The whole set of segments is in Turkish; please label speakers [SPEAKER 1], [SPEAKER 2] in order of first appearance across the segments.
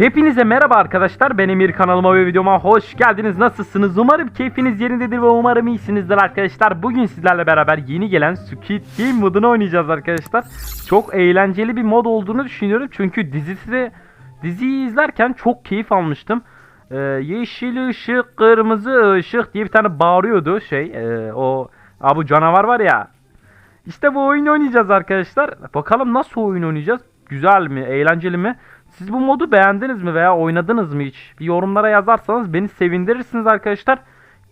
[SPEAKER 1] Hepinize merhaba arkadaşlar. Ben Emir kanalıma ve videoma hoş geldiniz. Nasılsınız? Umarım keyfiniz yerindedir ve umarım iyisinizdir arkadaşlar. Bugün sizlerle beraber yeni gelen Squid Game modunu oynayacağız arkadaşlar. Çok eğlenceli bir mod olduğunu düşünüyorum. Çünkü dizisi diziyi izlerken çok keyif almıştım. Ee, yeşil ışık, kırmızı ışık diye bir tane bağırıyordu şey. e, o Aa, bu canavar var ya. İşte bu oyunu oynayacağız arkadaşlar. Bakalım nasıl oyun oynayacağız? Güzel mi? Eğlenceli mi? Siz bu modu beğendiniz mi veya oynadınız mı hiç? Bir yorumlara yazarsanız beni sevindirirsiniz arkadaşlar.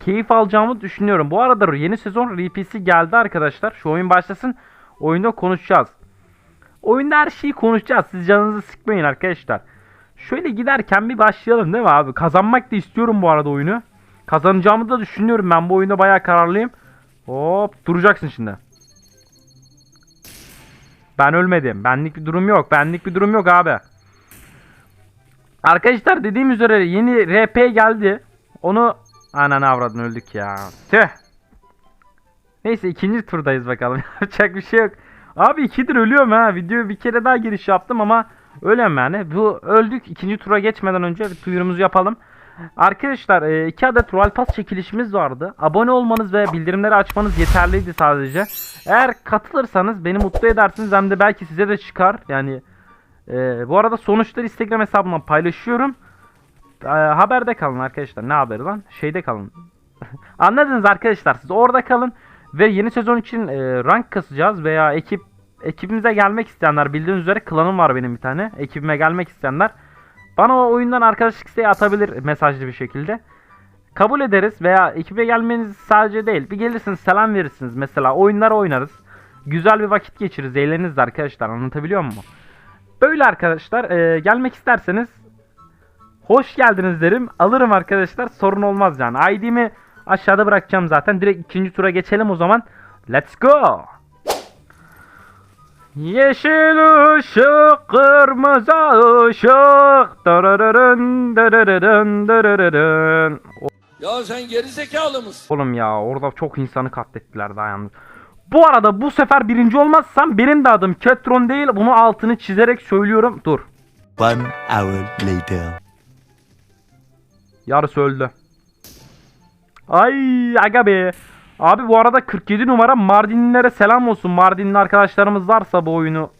[SPEAKER 1] Keyif alacağımı düşünüyorum. Bu arada yeni sezon RP'si geldi arkadaşlar. Şu oyun başlasın. Oyunda konuşacağız. Oyunda her şeyi konuşacağız. Siz canınızı sıkmayın arkadaşlar. Şöyle giderken bir başlayalım değil mi abi? Kazanmak da istiyorum bu arada oyunu. Kazanacağımı da düşünüyorum. Ben bu oyunda bayağı kararlıyım. Hop duracaksın şimdi. Ben ölmedim. Benlik bir durum yok. Benlik bir durum yok abi. Arkadaşlar dediğim üzere yeni RP geldi. Onu ananı avradın öldük ya. Tüh. Neyse ikinci turdayız bakalım. Yapacak bir şey yok. Abi ikidir ölüyorum ha. Videoya bir kere daha giriş yaptım ama ölüyorum yani. Bu öldük. ikinci tura geçmeden önce bir duyurumuzu yapalım. Arkadaşlar e, iki adet Royal Pass çekilişimiz vardı. Abone olmanız ve bildirimleri açmanız yeterliydi sadece. Eğer katılırsanız beni mutlu edersiniz hem de belki size de çıkar. Yani e, bu arada sonuçları Instagram hesabımdan paylaşıyorum. E, haberde kalın arkadaşlar. Ne haberi lan? Şeyde kalın. Anladınız arkadaşlar siz orada kalın ve yeni sezon için e, rank kasacağız veya ekip ekibimize gelmek isteyenler bildiğiniz üzere klanım var benim bir tane. Ekibime gelmek isteyenler bana o oyundan arkadaşlık isteği atabilir mesajlı bir şekilde. Kabul ederiz veya ekibe gelmeniz sadece değil. Bir gelirsiniz selam verirsiniz mesela oyunlar oynarız. Güzel bir vakit geçiririz eğleniriz arkadaşlar anlatabiliyor muyum? Böyle arkadaşlar e, gelmek isterseniz hoş geldiniz derim. Alırım arkadaşlar sorun olmaz yani. ID'mi aşağıda bırakacağım zaten. Direkt ikinci tura geçelim o zaman. Let's go. Yeşil ışık, kırmızı ışık. Darararın, darararın, darararın.
[SPEAKER 2] Ya sen geri zekalı mısın?
[SPEAKER 1] Oğlum ya orada çok insanı katlettiler daha yalnız. Bu arada bu sefer birinci olmazsam benim de adım Ketron değil. Bunu altını çizerek söylüyorum. Dur.
[SPEAKER 3] One hour later.
[SPEAKER 1] Yarısı öldü. Ay aga be. Abi bu arada 47 numara Mardinlilere selam olsun. Mardinli arkadaşlarımız varsa bu oyunu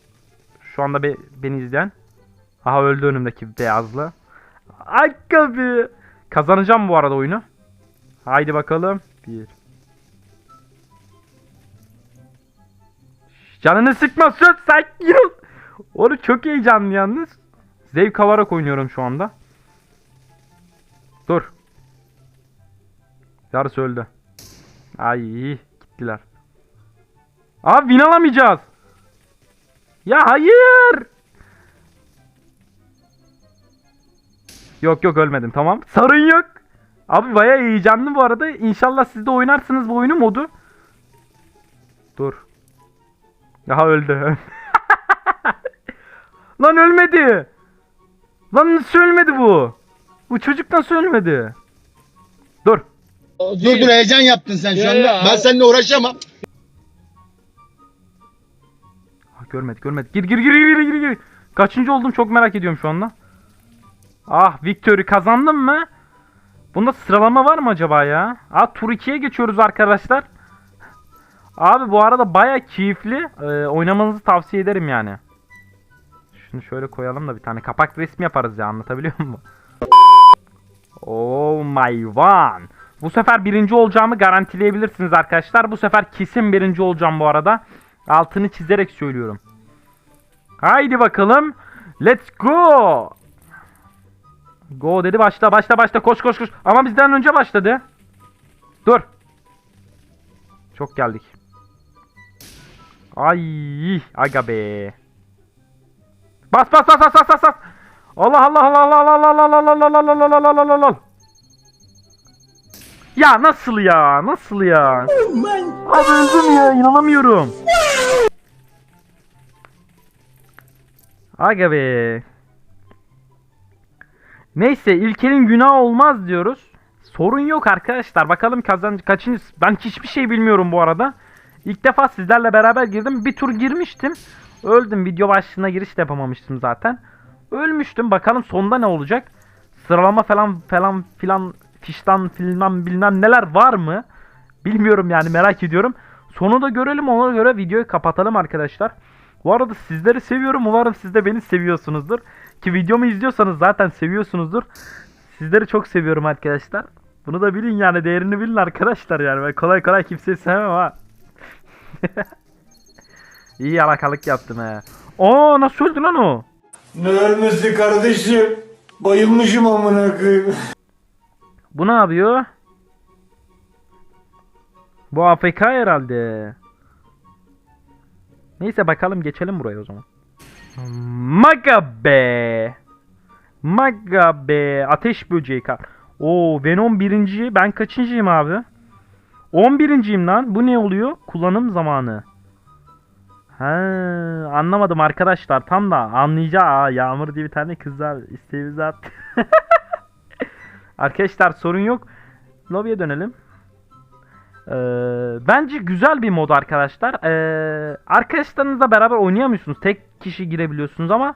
[SPEAKER 1] şu anda be- beni izleyen. Aha öldü önümdeki beyazlı. Aga be. Kazanacağım bu arada oyunu. Haydi bakalım. Bir. Canını sıkma söz sakin ol. Onu çok heyecanlı yalnız. Zevk alarak oynuyorum şu anda. Dur. Yarısı öldü. Ay gittiler. Abi win alamayacağız. Ya hayır. Yok yok ölmedim tamam. Sarın yok. Abi baya heyecanlı bu arada. İnşallah siz de oynarsınız bu oyunu modu. Dur. Aha öldü. Lan ölmedi. Lan nasıl ölmedi bu? Bu çocuk nasıl ölmedi? Dur.
[SPEAKER 4] Dur dur heyecan yaptın sen şu anda.
[SPEAKER 2] ya.
[SPEAKER 4] Ben seninle uğraşamam.
[SPEAKER 1] Ah, görmedi görmedi. Gir gir gir gir gir gir. Kaçıncı oldum çok merak ediyorum şu anda. Ah Victory kazandım mı? Bunda sıralama var mı acaba ya? Aa tur 2'ye geçiyoruz arkadaşlar. Abi bu arada baya keyifli. Ee, oynamanızı tavsiye ederim yani. Şunu şöyle koyalım da bir tane kapak resmi yaparız ya anlatabiliyor muyum? Oh my one. Bu sefer birinci olacağımı garantileyebilirsiniz arkadaşlar. Bu sefer kesin birinci olacağım bu arada. Altını çizerek söylüyorum. Haydi bakalım. Let's go. Go dedi başla başla başla koş koş koş. Ama bizden önce başladı. Dur. Çok geldik. Ay aga be. Bas bas bas bas bas bas Allah Allah Allah Allah Allah Allah Allah Allah Allah Allah Allah Allah Allah Allah Ya nasıl ya? Nasıl ya? Abi öldüm ya inanamıyorum. Aga be. Neyse ilkenin günah olmaz diyoruz. Sorun yok arkadaşlar. Bakalım kazan kaçıncı. Ben hiçbir şey bilmiyorum bu arada. İlk defa sizlerle beraber girdim. Bir tur girmiştim. Öldüm. Video başlığına giriş de yapamamıştım zaten. Ölmüştüm. Bakalım sonda ne olacak? Sıralama falan falan filan fiştan filmden bilmem neler var mı? Bilmiyorum yani merak ediyorum. Sonu da görelim ona göre videoyu kapatalım arkadaşlar. Bu arada sizleri seviyorum. Umarım siz de beni seviyorsunuzdur. Ki videomu izliyorsanız zaten seviyorsunuzdur. Sizleri çok seviyorum arkadaşlar. Bunu da bilin yani değerini bilin arkadaşlar yani. Ben kolay kolay kimseyi sevmem ha. İyi yalakalık yaptım he. Aa nasıl öldü lan o?
[SPEAKER 5] Ne ölmesi kardeşim? Bayılmışım amına koyayım.
[SPEAKER 1] Bu ne yapıyor? Bu AFK herhalde. Neyse bakalım geçelim buraya o zaman. Maga be. Maga be. Ateş böceği kar. Oo Venom birinci. Ben kaçıncıyım abi? 11.yim lan. Bu ne oluyor? Kullanım zamanı. Ha, anlamadım arkadaşlar. Tam da anlayacağı. Yağmur diye bir tane kız var. İsteğimizi attı. Arkadaşlar sorun yok. Lobby'ye dönelim. Ee, bence güzel bir mod arkadaşlar. Ee, arkadaşlarınızla beraber oynayamıyorsunuz. Tek kişi girebiliyorsunuz ama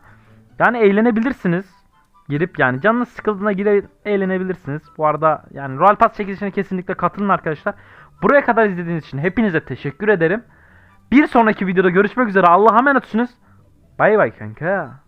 [SPEAKER 1] yani eğlenebilirsiniz. Girip yani canınız sıkıldığına gire eğlenebilirsiniz. Bu arada yani Royal Pass çekilişine kesinlikle katılın arkadaşlar. Buraya kadar izlediğiniz için hepinize teşekkür ederim. Bir sonraki videoda görüşmek üzere. Allah'a emanetsiniz. Bay bay kanka.